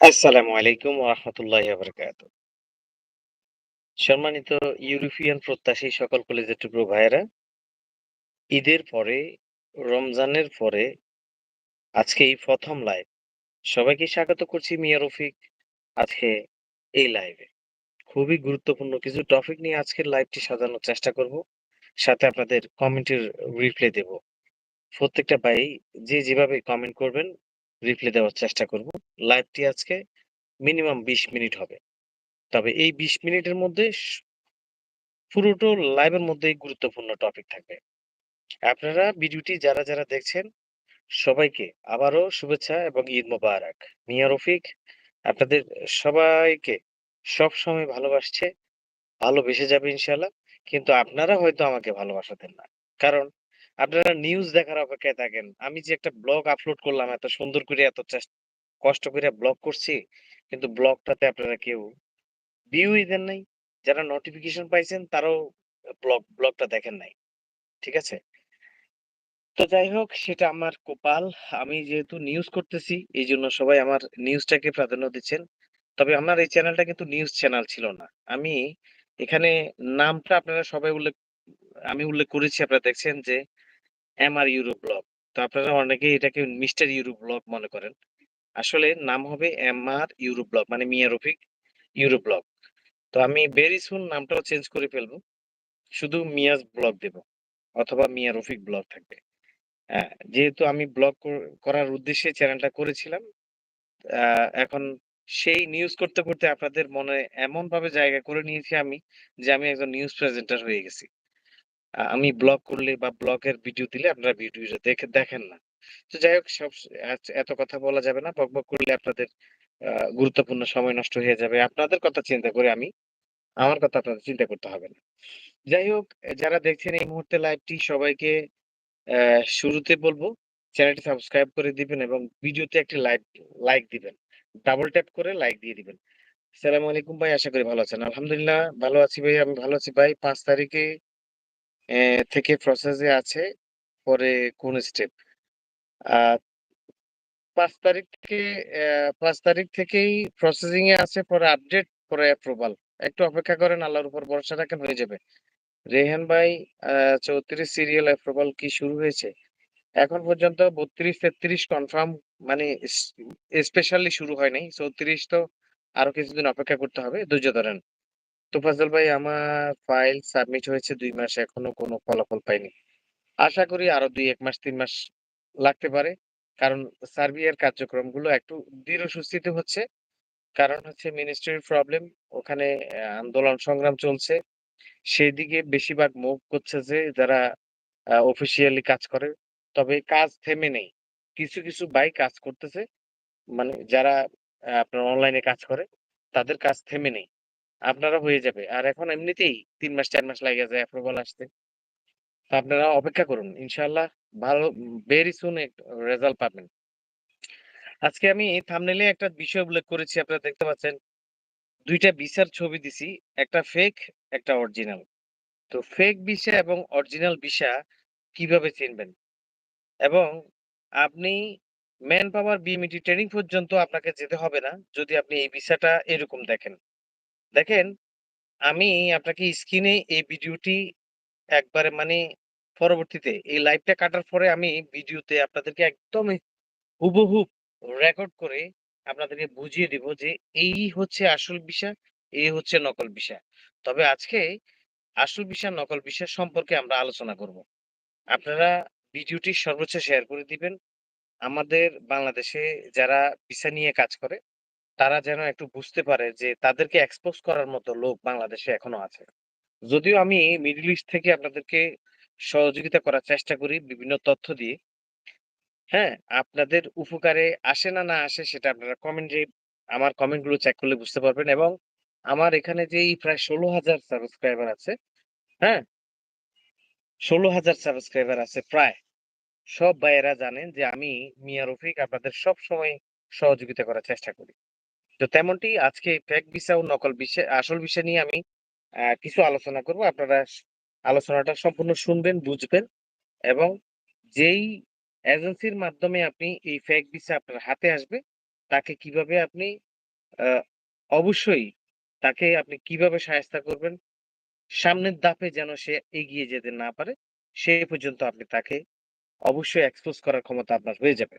আসসালামু আলাইকুম ওয়া রাহমাতুল্লাহি ওয়া বারাকাতুহু। সম্মানিত ইউরোপিয়ান প্রত্যাশী সকল কলেজের টুকরো ভাইয়েরা, ঈদের পরে, রমজানের পরে আজকে এই ১ম লাইভ। সবাইকে স্বাগত করছি মিয়া রফিক আজকে এই লাইভে। খুবই গুরুত্বপূর্ণ কিছু টপিক নিয়ে আজকের লাইভটি সাজানোর চেষ্টা করব। সাথে আপনাদের কমেন্টের রিপ্লাই দেব। প্রত্যেকটা ভাই যে যেভাবে কমেন্ট করবেন রিপ্লাই দেওয়ার চেষ্টা করব। লাইভটি আজকে মিনিমাম ২০ মিনিট হবে। তবে এই ২০ মিনিটের মধ্যে পুরোটো লাইভের মধ্যেই গুরুত্বপূর্ণ টপিক থাকবে। আপনারা ভিডিওটি যারা, যারা দেখছেন সবাইকে আবারও শুভেচ্ছা এবং ঈদ মোবারক। মিয়া রফিক আপনাদের সবাইকে সবসময় ভালোবাসছে, ভালোবেসে যাবে ইনশাআল্লাহ। কিন্তু আপনারা হয়তো আমাকে ভালোবাসা দেন না। কারণ আপনারা নিউজ দেখার অপেক্ষায় থাকেন। আমি যে একটা ব্লগ আপলোড করলাম এত সুন্দর করে এত কষ্ট করে ব্লগ করছি, কিন্তু ব্লগটাতে আপনারা কেউ ভিউই দেন নাই। যারা নোটিফিকেশন পাইছেন তারাও ব্লগ ব্লগটা দেখেন নাই। ঠিক আছে? তো যাই হোক সেটা আমার কপাল। আমি যেহেতু নিউজ করতেছি এইজন্য সবাই আমার নিউজটাকে প্রাধান্য দিচ্ছেন। তবে আমার এই চ্যানেলটা কিন্তু নিউজ চ্যানেল ছিল না। আমি এখানে নামটা আপনারা সবাই উল্লেখ আমি উল্লেখ করেছি আপনারা দেখছেন যে এমআর ইউরো ব্লগ। তো আপনারা অনেকেই এটাকে মিস্টার ইউরো ব্লগ মনে করেন। আসলে নাম হবে এমআর ইউরো ব্লগ মানে মিয়া রফিক ইউরো ব্লগ। তো আমি ভেরি সুন নামটাও চেঞ্জ করে ফেলব। শুধু মিয়াস ব্লগ দেব। অথবা মিয়া রফিক ব্লগ থাকবে। আ যেহেতু আমি ব্লগ করার উদ্দেশ্যে চ্যানেলটা করেছিলাম। এখন সেই নিউজ করতে, করতে আপনাদের মনে এমনভাবে জায়গা করে নিয়েছি আমি যে আমি একজন নিউজ প্রেজেন্টার হয়ে গেছি। আমি ব্লগ করলে বা ব্লগের ভিডিও দিলে আপনারা ভিডিওটা দেখে দেখেন না। তো যাই হোক সব এত কথা বলা যাবে না। বকবক করলে আপনাদের গুরুত্বপূর্ণ সময় নষ্ট হয়ে যাবে। আপনাদের কথা চিন্তা করে আমি আমার কথা আপনাদের চিন্তা করতে হবে না। যাই হোক যারা দেখছেন এই মুহূর্তে লাইভটি সবাইকে শুরুতে বলব চ্যানেলটি সাবস্ক্রাইব করে দিবেন এবং ভিডিওতে একটি লাইক লাইক দিবেন। ডাবল ট্যাপ করে লাইক দিয়ে দিবেন। আসসালামু আলাইকুম ভাই আশা করি ভালো আছেন। আলহামদুলিল্লাহ ভালো আছি ভাই, আমি ভালো আছি ভাই। ৫ তারিখে থেকে প্রসেসে আছে। পরে কোন স্টেপ? ৫ তারিখ থেকে ৫ তারিখ থেকেই প্রসেসিং এ আছে, পরে আপডেট, পরে অ্যাপ্রুভাল। একটু অপেক্ষা করেন, আল্লাহর উপর ভরসা রাখেন হয়ে যাবে। রেহান ভাই ৩৪ সিরিয়াল অ্যাপ্রুভাল কি শুরু হয়েছে? এখন পর্যন্ত ৩২-৩৩ কনফার্ম মানে স্পেশালি শুরু হয় নাই। ৩৪ তো আরও কিছুদিন অপেক্ষা করতে হবে। ধৈর্য ধরেন। তোফাজ্জল ভাই আমার ফাইল সাবমিট হয়েছে দুই মাস এখনও কোনো ফলাফল পাইনি। আশা করি আরও ২-১ মাস তিন মাস লাগতে পারে। কারণ সার্বিয়ার কার্যক্রমগুলো একটু দৃঢ় সুস্থিত হচ্ছে। কারণ হচ্ছে মিনিস্ট্রির প্রবলেম। ওখানে আন্দোলন সংগ্রাম চলছে। সেদিকে বেশিরভাগ মুভ করছে যে যারা অফিসিয়ালি কাজ করে। তবে কাজ থেমে নেই। কিছু, কিছু ভাই কাজ করতেছে। মানে যারা আপনার অনলাইনে কাজ করে তাদের কাজ থেমে নেই। আপনারা হয়ে যাবে। আর এখন এমনিতেই ৩ মাস ৪ মাস লাইগা যায় অ্যাপ্রুভাল আসতে। তো আপনারা অপেক্ষা করুন। ইনশাআল্লাহ ভালো ভেরি সুন রেজাল্ট পাবেন। আজকে আমি থাম্বনেইলে একটা বিষয় উল্লেখ করেছি আপনারা দেখতে পাচ্ছেন। ২ টা ভিসার ছবি দিছি। একটা ফেক, একটা অরিজিনাল। তো ফেক ভিসা এবং অরিজিনাল ভিসা কীভাবে চিনবেন? এবং আপনি ম্যান পাওয়ার বিএমইটি ট্রেনিং পর্যন্ত আপনাকে যেতে হবে না। যদি আপনি এই ভিসাটা এরকম দেখেন। দেখেন আমি আপনাকে স্ক্রিনে এই ভিডিওটি একবারে মানে পরবর্তীতে এই লাইভটা কাটার পরে আমি ভিডিওতে আপনাদেরকে একদমই হুবহুব রেকর্ড করে আপনাদেরকে বুঝিয়ে দিব যে এই হচ্ছে আসল বিষয় এই হচ্ছে নকল বিষয় তবে আজকে আসল ভিসা, নকল বিষয় সম্পর্কে আমরা আলোচনা করব। আপনারা ভিডিওটি সর্বোচ্চ শেয়ার করে দিবেন। আমাদের বাংলাদেশে যারা ভিসা নিয়ে কাজ করে তারা যেন একটু বুঝতে পারে যে তাদেরকে এক্সপোজ করার মতো লোক বাংলাদেশে এখনও আছে। যদিও আমি মিডল ইস্ট থেকে আপনাদেরকে সহযোগিতা করার চেষ্টা করি বিভিন্ন তথ্য দিয়ে। হ্যাঁ? আপনাদের উপকারে আসে না, না আসে সেটা আপনারা কমেন্টে আমার কমেন্টগুলো চেক করলে বুঝতে পারবেন এবং আমার এখানে যেই প্রায় ১৬,০০০ সাবস্ক্রাইবার আছে, হ্যাঁ? ১৬,০০০ সাবস্ক্রাইবার আছে প্রায়। সব ভাইয়েরা জানেন যে আমি মিয়া রফিক আপনাদের সবসময় সহযোগিতা করার চেষ্টা করি। তো তেমনটি আজকে ফেক ভিসা ও নকল ভিসা আসল ভিসা নিয়ে আমি কিছু আলোচনা করব। আপনারা আলোচনাটা সম্পূর্ণ শুনবেন, বুঝবেন এবং যেই এজেন্সির মাধ্যমে আপনি এই ফেক ভিসা আপনার হাতে আসবে, তাকে কীভাবে আপনি আ অবশ্যই তাকে আপনি কীভাবে শায়েস্তা করবেন? সামনের ধাপে যেন সে এগিয়ে যেতে না পারে, সে পর্যন্ত আপনি তাকে অবশ্যই এক্সপোজ করার ক্ষমতা আপনার হয়ে যাবে।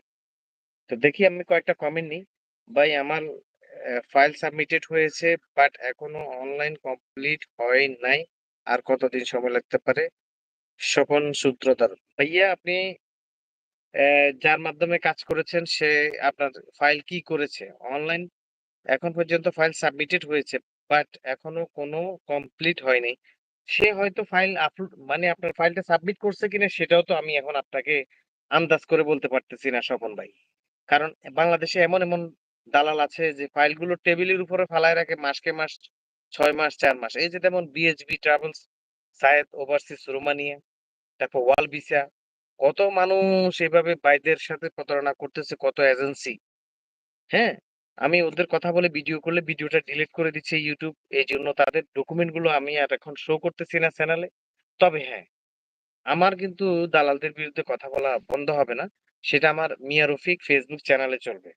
তো দেখি আমি কয়েকটা কমেন্ট নিই। ভাই আমার ফাইল সাবমিটেড হয়েছে বাট এখনও অনলাইন কমপ্লিট হয় নাই। আর কতদিন সময় লাগতে পারে? স্বপন সূত্রধর। ভাইয়া আপনি যার মাধ্যমে কাজ করেছেন সে আপনার ফাইল কি করেছে? অনলাইন এখন পর্যন্ত ফাইল সাবমিটেড হয়েছে বাট এখনও কোনো কমপ্লিট হয়নি। সে হয়তো ফাইল আপলোড মানে আপনার ফাইলটা সাবমিট করছে কিনা সেটাও তো আমি এখন আপনাকে আন্দাজ করে বলতে পারতেছি না স্বপন ভাই। কারণ বাংলাদেশে এমন, এমন দালাল আছে যে ফাইলগুলো টেবিলের উপরে ফালায় রাখে মাসকে মাস, ছয় মাস, চার মাস। এই যে যেমন BHB travels, Sayed overseas Romania, তারপর ওয়াল ভিসা। কত মানুষ এভাবে বাইদের সাথে প্রতারণা করতেছে, কত এজেন্সি। হ্যাঁ? আমি ওদের কথা বলে ভিডিও করলে ভিডিওটা ডিলিট করে দিচ্ছে এই জন্য তাদের ডকুমেন্টগুলো আমি আর এখন শো করতেছি না চ্যানেলে। তবে হ্যাঁ, আমার কিন্তু দালালদের বিরুদ্ধে কথা বলা বন্ধ হবে না। সেটা আমার মিয়া রফিক ফেসবুক চ্যানেলে চলবে।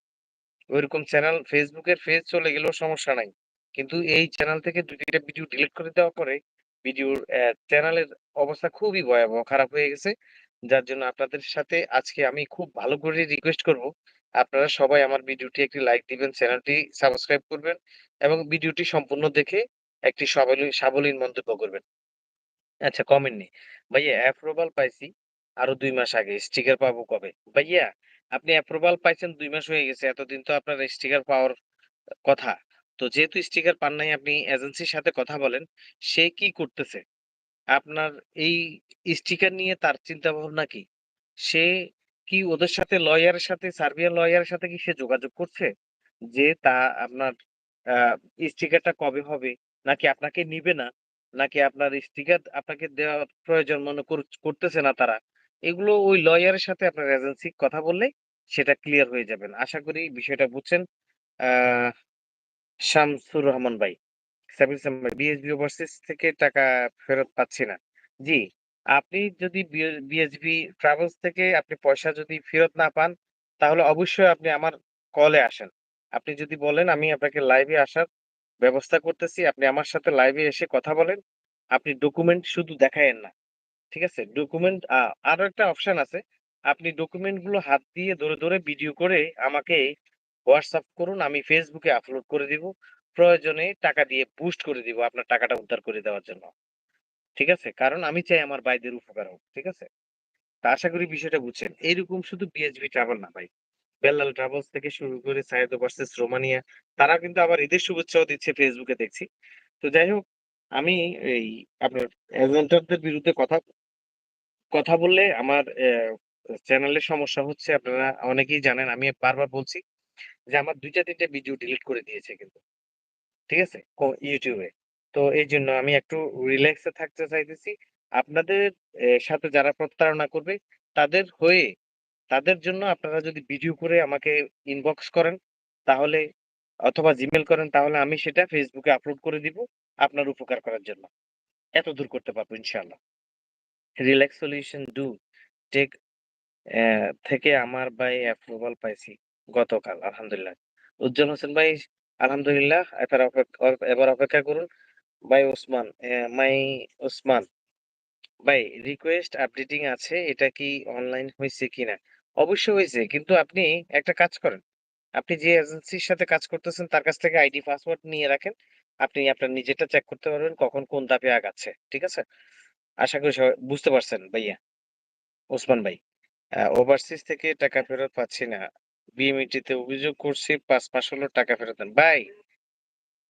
ওইরকম চ্যানেল ফেসবুকের পেজ চলে গেলেও সমস্যা নাই। কিন্তু এই চ্যানেল থেকে ২-৩ টা ভিডিও ডিলিট করে দেওয়ার পরে ভিডিওর চ্যানেলের অবস্থা খুবই ভয়াবহ খারাপ হয়ে গেছে। যার জন্য আপনাদের সাথে আজকে আমি খুব ভালো করে রিকোয়েস্ট করব। আপনারা সবাই আমার ভিডিওটি একটি লাইক দিবেন, চ্যানেলটি সাবস্ক্রাইব করবেন এবং ভিডিওটি সম্পূর্ণ দেখে একটি সবালি সাবলীন মন্তব্য করবেন। আচ্ছা কমেন্ট নেই। ভাইয়া অ্যাপ্রুভাল পাইছি আরও দুই মাস আগে। স্টিকার পাবো কবে? ভাইয়া আপনি অ্যাপ্রুভাল পাইছেন দুই মাস হয়ে গেছে। এতদিন তো আপনার স্টিকার পাওয়ার কথা। তো যেহেতু স্টিকার পান নাই, আপনি এজেন্সির সাথে কথা বলেন। সে কি করতেছে? আপনার এই স্টিকার নিয়ে তার চিন্তা ভাবনা কি? সে কি ওদের সাথে লয়ারের সাথে সার্বিয়ান লয়ারের সাথে কি সে যোগাযোগ করছে? যে তা আপনার স্টিকারটা কবে হবে? নাকি আপনাকে নিবে না? নাকি আপনার স্টিকার আপনাকে দেওয়ার প্রয়োজন মনে কর, করতেছে না তারা? এগুলো ওই লয়ারের সাথে আপনার এজেন্সি কথা বললে সেটা ক্লিয়ার হয়ে যাবেন। আশা করি বিষয়টা বুঝছেন। আ শামসুর রহমান ভাই। বিএসবি ওভারসিজ থেকে টাকা ফেরত পাচ্ছি না। জি, আপনি যদি বিএসবি ট্রাভেলস থেকে আপনি পয়সা যদি ফেরত না পান, তাহলে অবশ্যই আপনি আমার কলে আসেন। আপনি যদি বলেন আমি আপনাকে লাইভে আসার ব্যবস্থা করতেছি। আপনি আমার সাথে লাইভে এসে কথা বলেন। আপনি ডকুমেন্ট শুধু দেখায়েন না। ঠিক আছে? ডকুমেন্ট আ আরও একটা অপশন আছে। আপনি ডকুমেন্টগুলো হাত দিয়ে ধরে, ধরে ভিডিও করে আমাকে WhatsApp করুন। আমি এ আপলোড করে দিব। প্রয়োজনে টাকা দিয়ে বুস্ট করে দিব আপনার টাকাটা উদ্ধার করে দেওয়ার জন্য। ঠিক আছে? কারণ আমি চাই আমার ভাইদের উপকার হোক। ঠিক আছে? তো আশা করি বিষয়টা বুঝছেন। এইরকম শুধু বিএসবি ট্রাভেল না ভাই। বেল্লাল ট্রাভেলস থেকে শুরু করে সায়েদ ভার্সেস রোমানিয়া তারা কিন্তু আবার ঈদের শুভেচ্ছাও দিচ্ছে এ দেখছি। তো যাই হোক আমি এই আপনার এজেন্টারদের বিরুদ্ধে কথা কথা বললে আমার চ্যানেলের সমস্যা হচ্ছে আপনারা অনেকেই জানেন। আমি বারবার বলছি যে আমার ২ টা ৩ টা ভিডিও ডিলিট করে দিয়েছে কিন্তু। ঠিক আছে? ইউটিউবে তো এই জন্য আমি একটু রিল্যাক্সে থাকতে চাইতেছি। আপনাদের সাথে যারা প্রতারণা করবে, তাদের হয়ে, তাদের জন্য আপনারা যদি ভিডিও করে আমাকে ইনবক্স করেন, তাহলে, অথবা জিমেল করেন, তাহলে আমি সেটা ফেসবুকে আপলোড করে দিব আপনার উপকার করার জন্য। এত দূর করতে পারব, ইনশাআল্লাহ। রিল্যাক্স সলিউশন ডু টেক থেকে আমার ভাই অ্যাপ্রুভাল পাইছি গতকাল, আলহামদুলিল্লাহ। উজ্জ্বল হোসেন ভাই, আলহামদুলিল্লাহ, এবার এবার অপেক্ষা করুন। ভাই ওসমান মাই ওসমান ভাই রিকোয়েস্ট আপডেটিং আছে। এটা কি অনলাইন হইছে কিনা? অবশ্যই হয়েছে কিন্তু আপনি একটা কাজ করেন। আপনি যে এজেন্সির সাথে কাজ করতেছেন, তার কাছ থেকে আইডি পাসওয়ার্ড নিয়ে রাখেন। আপনি আপনার নিজেরটা চেক করতে পারবেন কখন কোন ধাপে আগাচ্ছে। ঠিক আছে? আশা করি বুঝতে পারছেন ভাইয়া। ওসমান ভাই। ওভারসিজ থেকে টাকা ফেরত পাচ্ছি না। বিএমইটিতে অভিযোগ করছি, পাঁচ মাস হলো টাকা ফেরত দেন। ভাই,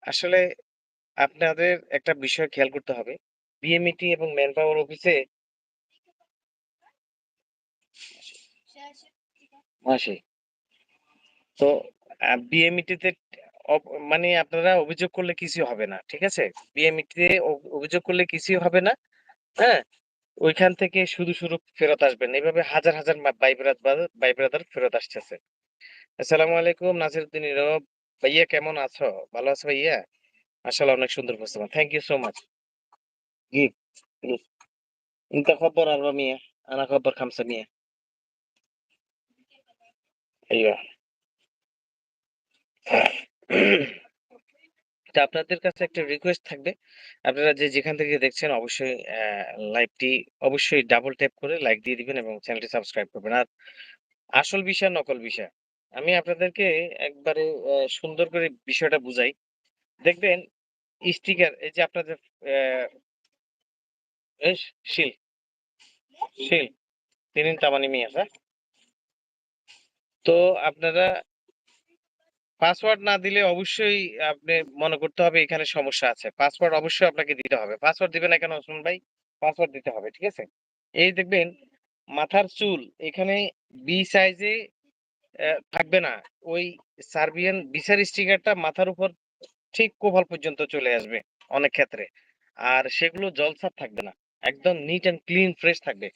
আসলে আপনাদের একটা বিষয় খেয়াল করতে হবে। বিএমইটি এবং ম্যান পাওয়ার অফিসে মাসে। তো বিএমইটিতে মানে আপনারা অভিযোগ করলে কিছুই হবে না। ঠিক আছে? বিএমইটিতে অভিযোগ করলে কিছুই হবে না। হ্যাঁ? ওইখান থেকে শুধু, শুধু ফেরত আসবেন। এভাবে হাজার, হাজার মা ভাই ব্রাদার ভাই ব্রাদার ফেরত আসতেছে। আসসালামু আলাইকুম নাসিরউদ্দিন নীরব। ভাইয়া কেমন আছো? ভালো আছো ভাইয়া? মাশাআল্লাহ অনেক সুন্দর উপস্থাপনা। Thank you so much. G, please. أنت خبّر 400 أنا أخبّر 500 أيوه. তো আপনাদের কাছে একটা রিকোয়েস্ট থাকবে। আপনারা যে যেখান থেকে দেখছেন অবশ্যই লাইভটি অবশ্যই ডাবল ট্যাপ করে লাইক দিয়ে দিবেন এবং চ্যানেলটি সাবস্ক্রাইব করবেন। আর আসল বিষয়, নকল বিষয়। আমি আপনাদেরকে একবারে সুন্দর করে বিষয়টা বুঝাই। দেখবেন স্টিকার এই যে আপনাদের শিল, শিল তিনিন তামানি মিয়া তো আপনারা পাসওয়ার্ড না দিলে অবশ্যই আপনি মনে করতে হবে এখানে সমস্যা আছে। পাসওয়ার্ড অবশ্যই আপনাকে দিতে হবে। পাসওয়ার্ড দিবেন না কেন ওসমান ভাই? পাসওয়ার্ড দিতে হবে। ঠিক আছে? এই দেখবেন মাথার চুল এখানে বি সাইজে থাকবে না। ওই সার্বিয়ান বিসার স্টিকারটা মাথার উপর ঠিক কোভাল পর্যন্ত চলে আসবে অনেক ক্ষেত্রে। আর সেগুলো জলছাপ থাকবে না। একদম নিট অ্যান্ড ক্লিন ফ্রেশ থাকবে।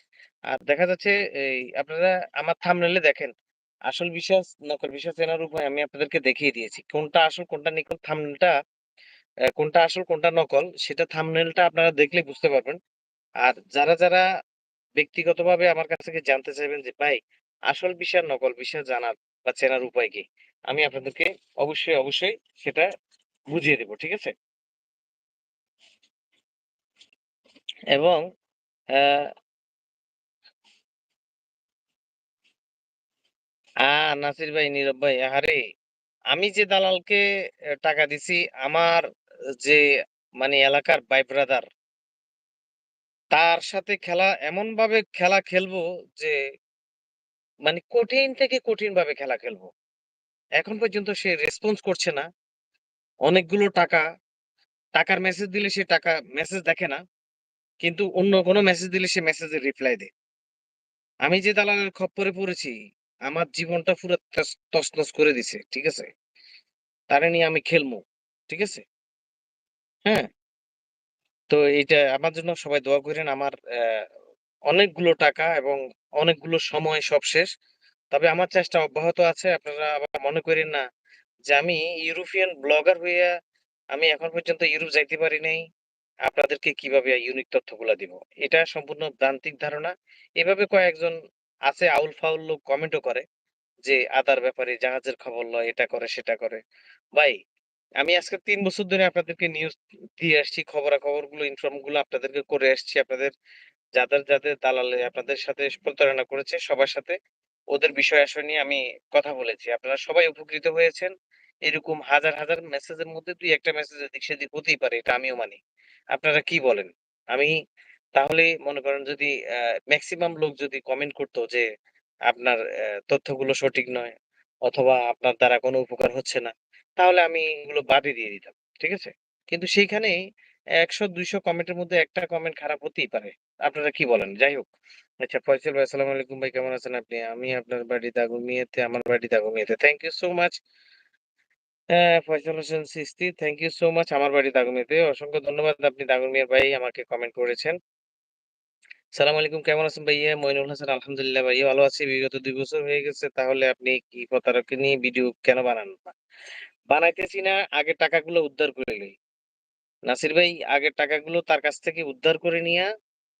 আর দেখা যাচ্ছে এই আপনারা আমার থামনেলে দেখেন। আসল বিশ্বাস, নকল বিশ্বাস চেনার উপায় আমি আপনাদেরকে দেখিয়ে দিয়েছি। কোনটা আসল কোনটা নকল থাম্বনেইলটা অ্যা কোনটা আসল কোনটা নকল সেটা থাম্বনেইলটা আপনারা দেখলে বুঝতে পারবেন। আর যারা, যারা ব্যক্তিগতভাবে আমার কাছ থেকে জানতে চাইবেন যে ভাই আসল আর নকল বিষয় জানার বা চেনার উপায় কি? আমি আপনাদেরকে অবশ্যই, অবশ্যই সেটা বুঝিয়ে দেব। ঠিক আছে? এবং নাসির ভাই, নীরব ভাই, আহারে! আমি যে দালালকে টাকা দিছি আমার যে মানে এলাকার ভাই ব্রাদার তার সাথে খেলা এমন ভাবে খেলা খেলব যে মানে কঠিন থেকে কঠিনভাবে খেলা খেলব। এখন পর্যন্ত সে রেসপন্স করছে না। অনেকগুলো টাকা, টাকার মেসেজ দিলে সে টাকা মেসেজ দেখে না। কিন্তু অন্য কোনো মেসেজ দিলে সে মেসেজের রিপ্লাই দেয়। আমি যে দালালের খপ্পরে পড়েছি, আমার জীবনটা পুরা তছ তছনছ করে দিছে। ঠিক আছে? তারে নিয়ে আমি খেলমু। ঠিক আছে? হ্যাঁ? তো এইটা আমার জন্য সবাই দোয়া কইরেন। আমার অনেকগুলো টাকা এবং অনেকগুলো সময় সব শেষ। তবে আমার চেষ্টা অব্যাহত আছে। আপনারা আবার মনে কইরেন না যে আমি ইউরোপিয়ান ব্লগার হইয়া আমি এখন পর্যন্ত ইউরোপ যাইতে পারি নাই। আপনাদেরকে কীভাবে ইউনিক তথ্যগুলা দিব। এটা সম্পূর্ণ ভ্রান্তিক ধারণা। এভাবে কয়েকজন আছে আউল-ফাউল লোক কমেন্টও করে যে আদার ব্যাপারে জাহাজের খবর লয়, এটা করে সেটা করে। ভাই আমি আজকে ৩ বছর ধরে আপনাদেরকে নিউজ দিয়ে আসছি। খবরাখবরগুলো ইনফর্মগুলো আপনাদেরকে করে আসছি। আপনাদের যাদের, যাদের দালালে আপনাদের সাথে প্রতারণা করেছে সবার সাথে ওদের বিষয় আশয় নিয়ে আমি কথা বলেছি। আপনারা সবাই উপকৃত হয়েছেন। এরকম হাজার, হাজার মেসেজের মধ্যে ২-১ টা মেসেজ এদিক সেদিক হতেই পারে। এটা আমিও মানি। আপনারা কি বলেন? আমি তাহলে মনে করেন যদি ম্যাক্সিমাম লোক যদি কমেন্ট করতো যে আপনার তথ্যগুলো সঠিক নয় অথবা আপনার দ্বারা কোনো উপকার হচ্ছে না। তাহলে আমি এগুলো বাদই দিয়ে দিতাম। ঠিক আছে? কিন্তু সেইখানে ১০০-২০০ কমেন্টের মধ্যে একটা কমেন্ট খারাপ হতেই পারে। আপনারা কি বলেন? যাই হোক। আচ্ছা ফয়সাল ভাই আসসালামু আলাইকুম ভাই কেমন আছেন আপনি? আমি আপনার বাড়ি দাগনভূঞাতে, আমার বাড়ি দাগনভূঞাতে। Thank you so much. হ্যাঁ, Faisal Hossain Sisti thank you so much. আমার বাড়ি দাগনভূঞাতে। অসংখ্য ধন্যবাদ আপনি দাগনভূঞার ভাই আমাকে কমেন্ট করেছেন। সালাম আলাইকুম, কেমন আছেন ভাইয়া? মইনুল হাসান, আলহামদুলিল্লাহ ভাইয়া ভালো আছি। বিগত ২ বছর হয়ে গেছে। তাহলে আপনি কি প্রতারককে নিয়ে ভিডিও কেন বানান না? বানাইতেছি না আগের টাকাগুলো উদ্ধার করে লই। নাসির ভাই আগের টাকাগুলো তার কাছ থেকে উদ্ধার করে নিয়া,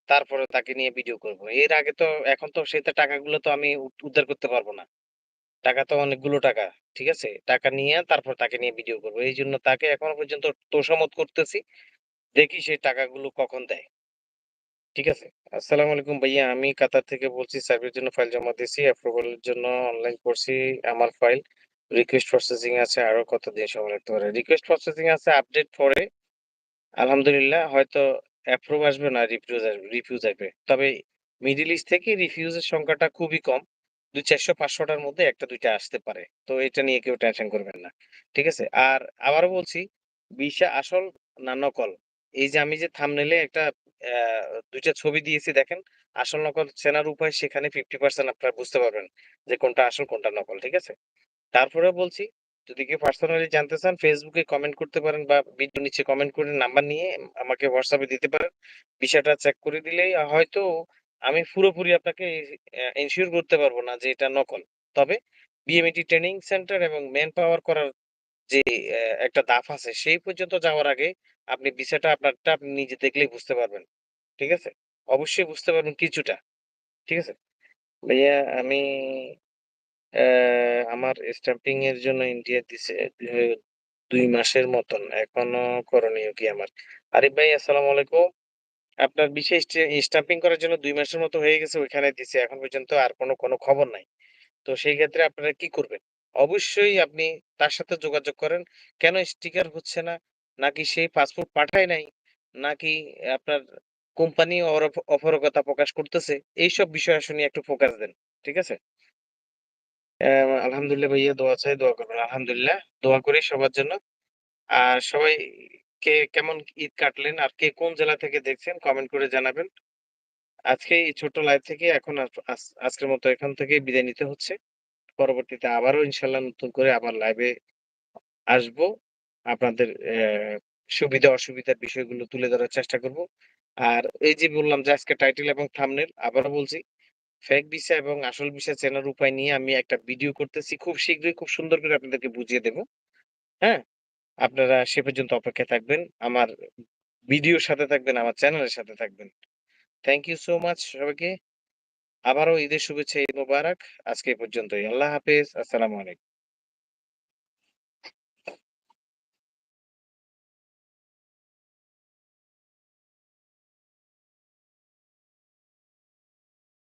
তারপরে তাকে নিয়ে ভিডিও করব। এর আগে তো, এখন তো সেই টাকাগুলো তো আমি উদ্ধার করতে পারব না। টাকা তো অনেকগুলো টাকা। ঠিক আছে? টাকা নিয়ে, তারপর তাকে নিয়ে ভিডিও করব। এইজন্য তাকে এখনও পর্যন্ত তোষামত করতেছি। দেখি সে টাকাগুলো কখন দেয়। ঠিক আছে? আসসালামু আলাইকুম ভাইয়া আমি কাতার থেকে বলছি সার্ভের জন্য ফাইল জমা দিয়েছি অ্যাপ্রুভাল এর জন্য অনলাইন করছি আমার ফাইল। রিকোয়েস্ট প্রসেসিং আছে আরও কতদিন সময় লাগতে পারে? রিকোয়েস্ট প্রসেসিং আছে আপডেট পরে আলহামদুলিল্লাহ হয়তো অ্যাপ্রুভ আসবে না রিফিউজ আসবে রিফিউজ আসবে। তবে মিডিল ইস্ট থেকে রিফিউজের সংখ্যাটা খুবই কম। ২, ৪০০, ৫০০ টার মধ্যে একটা দুইটা আসতে পারে। তো এটা নিয়ে কেউ টেনশন করবেন না। ঠিক আছে? আর আবারও বলছি ভিসা আসল না নকল। এই যে আমি যে থাম্বনেইলে একটা অ্যা ২ টা ছবি দিয়েছি দেখেন। আসল নকল চেনার উপায় সেখানে 50% আপনারা বুঝতে পারবেন যে কোনটা আসল, কোনটা নকল। ঠিক আছে? তারপরেও বলছি, যদি কেউ পার্সোনালি জানতে চান ফেসবুকে কমেন্ট করতে পারেন বা ভিডিওর নিচে কমেন্ট করে নাম্বার নিয়ে আমাকে এ দিতে পারেন। বিষয়টা চেক করে দিলেই হয়তো আমি পুরোপুরি আপনাকে এনশিওর করতে পারব না যে এটা নকল। তবে বিএমইটি ট্রেনিং সেন্টার এবং ম্যান পাওয়ার করার যে একটা দাফ আছে, সেই পর্যন্ত যাওয়ার আগে আপনি বিষয়টা আপনারটা আপনি নিজে দেখলেই বুঝতে পারবেন। ঠিক আছে? অবশ্যই বুঝতে পারবেন কিছুটা। ঠিক আছে? ভাইয়া আমি আমার স্ট্যাম্পিং এর জন্য ইন্ডিয়া দিছে। দুই মাসের মতন। এখনও করণীয় কি আমার? আরিফ ভাই আসসালামু আলাইকুম। আপনার বিশেষ যে স্টাম্পিং করার জন্য দুই মাসের মতো হয়ে গেছে ওইখানে দিছি। এখন পর্যন্ত আর কোনো, কোনো খবর নাই। তো সেই ক্ষেত্রে আপনারা কি করবেন? অবশ্যই আপনি তার সাথে যোগাযোগ করেন। কেন স্টিকার হচ্ছে না? নাকি সে পাসপোর্ট পাঠায় নাই? নাকি আপনার কোম্পানি অপারগতা প্রকাশ করতেছে? এইসব বিষয় আসলে একটু ফোকাস দেন। ঠিক আছে? আলহামদুলিল্লাহ ভাইয়া দোয়া চাই, দোয়া করবেন। আলহামদুলিল্লাহ। দোয়া করি সবার জন্য। আর সবাই কে কেমন ঈদ কাটলেন? আর কে কোন জেলা থেকে দেখছেন কমেন্ট করে জানাবেন। আজকে এই ছোট্ট লাইভ থেকে এখন আজ আজ আজকের মতো এখান থেকেই বিদায় নিতে হচ্ছে। পরবর্তীতে আবারও ইনশাল্লাহ নতুন করে আবার লাইভে আসব। আপনাদের সুবিধা অসুবিধার বিষয়গুলো তুলে ধরার চেষ্টা করব। আর এই যে বললাম যে আজকে টাইটেল এবং থাম্বনেল আবারও বলছি, ফেক ভিসা এবং আসল ভিসা চেনার উপায় নিয়ে আমি একটা ভিডিও করতেছি। খুব শীঘ্রই খুব সুন্দর করে আপনাদেরকে বুঝিয়ে দেব। হ্যাঁ? আপনারা সে পর্যন্ত অপেক্ষায় থাকবেন। আমার ভিডিওর সাথে থাকবেন, আমার চ্যানেলের সাথে থাকবেন। থ্যাংক ইউ সো মাচ সবাইকে। আবারও ঈদের শুভেচ্ছা, ঈদ মোবারক। আজকে পর্যন্তই। আল্লাহ হাফেজ। আসসালামু আলাইকুম।